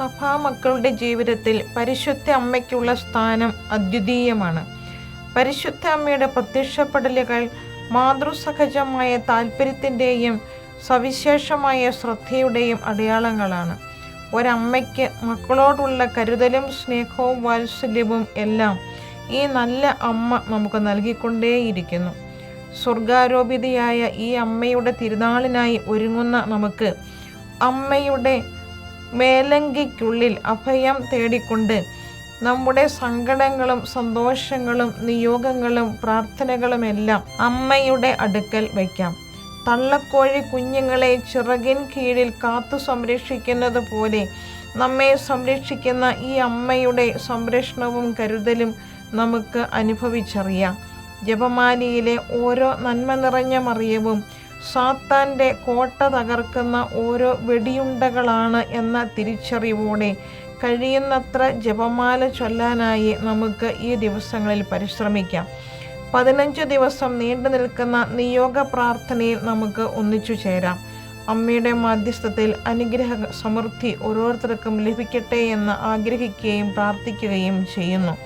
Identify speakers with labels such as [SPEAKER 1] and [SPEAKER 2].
[SPEAKER 1] മക്കളുടെ ജീവിതത്തിൽ പരിശുദ്ധ അമ്മയ്ക്കുള്ള സ്ഥാനം അദ്വിതീയമാണ്. പരിശുദ്ധ അമ്മയുടെ പ്രത്യക്ഷപ്പെടലുകൾ മാതൃസഹജമായ താല്പര്യത്തിന്റെയും സവിശേഷമായ ശ്രദ്ധയുടെയും അടയാളങ്ങളാണ്. ഒരമ്മയ്ക്ക് മക്കളോടുള്ള കരുതലും സ്നേഹവും വാത്സല്യവും എല്ലാം ഈ നല്ല അമ്മ നമുക്ക് നൽകിക്കൊണ്ടേയിരിക്കുന്നു. സ്വർഗാരോപിതയായ ഈ അമ്മയുടെ തിരുനാളിനായി ഒരുങ്ങുന്ന നമുക്ക് അമ്മയുടെ മേലങ്കിക്കുള്ളിൽ അഭയം തേടിക്കൊണ്ട് നമ്മുടെ സങ്കടങ്ങളും സന്തോഷങ്ങളും നിയോഗങ്ങളും പ്രാർത്ഥനകളുമെല്ലാം അമ്മയുടെ അടുക്കൽ വയ്ക്കാം. തള്ളക്കോഴി കുഞ്ഞുങ്ങളെ ചിറകിൻ കീഴിൽ കാത്തു സംരക്ഷിക്കുന്നത് പോലെ നമ്മെ സംരക്ഷിക്കുന്ന ഈ അമ്മയുടെ സംരക്ഷണവും കരുതലും നമുക്ക് അനുഭവിച്ചറിയാം. ജപമാലിയിലെ ഓരോ നന്മ നിറഞ്ഞ മറിയവും സാത്താന്റെ കോട്ട തകർക്കുന്ന ഓരോ വെടിയുണ്ടകളാണ് എന്ന തിരിച്ചറിവോടെ കഴിയുന്നത്ര ജപമാല ചൊല്ലാനായി നമുക്ക് ഈ ദിവസങ്ങളിൽ പരിശ്രമിക്കാം. പതിനഞ്ച് ദിവസം നീണ്ടു നിൽക്കുന്ന നിയോഗ പ്രാർത്ഥനയിൽ നമുക്ക് ഒന്നിച്ചു ചേരാം. അമ്മയുടെ മാധ്യസ്ഥത്തിൽ അനുഗ്രഹ സമൃദ്ധി ഓരോരുത്തർക്കും ലഭിക്കട്ടെ എന്ന് ആഗ്രഹിക്കുകയും പ്രാർത്ഥിക്കുകയും ചെയ്യുന്നു.